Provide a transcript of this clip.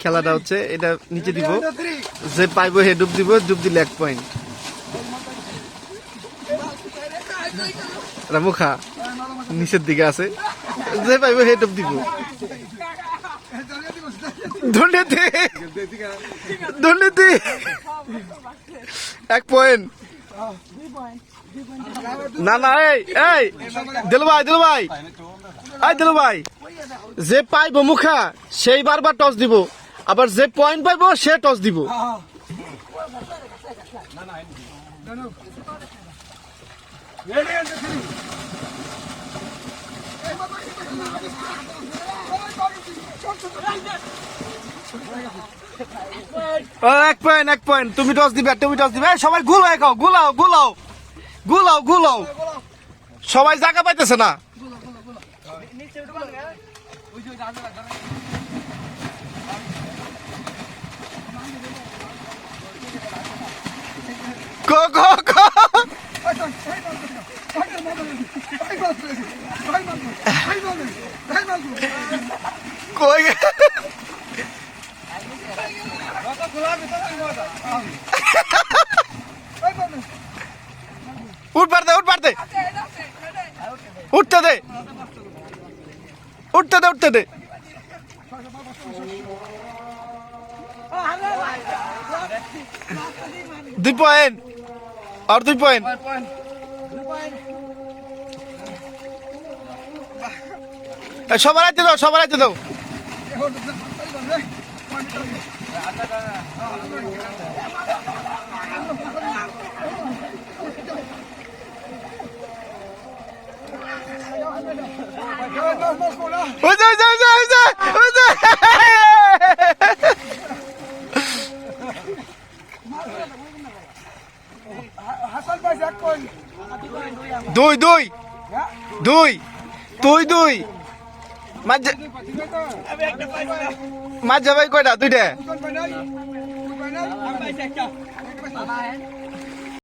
খেলাটা হচ্ছে এটা নিচে দিব। যে পাইবো হে ডুব দিব ডুব দিলে এক পয়েন্ট মুখা নিচের দিকে আছে। যে পাইবো হে ডুব দিব। দুর্নীতি দুর্নীতি এক পয়েন্ট না না এই এই। দিল ভাই দিল ভাই। এই দিল ভাই। যে পাইবো মুখা, সেই বারবার টস দিব। আবার যে পয়েন্ট পাইবো, সে টস দিব। এক পয়েন্ট এক পয়েন্ট তুমি টস দিবে, তুমি টস দিবে। সবাই গুলাও খাও গুলাও গুলাও গুলাও গুলাও সবাই জায়গা পাইতেছে না। গো গো গো। কই উঠ পারতে উঠ পারতে। উঠতে দে। উঠতে দে উঠতে দে। দুই পয়েন্ট আর দুই পয়েন্ট সবার আছে দাও, সবার আছে দাও। ওই যে ওই যে ওই যে ওই যে ওই যে দুই দুই দুই তুই দুই মাঝে মাঝে ভাই কয়টা দুইটা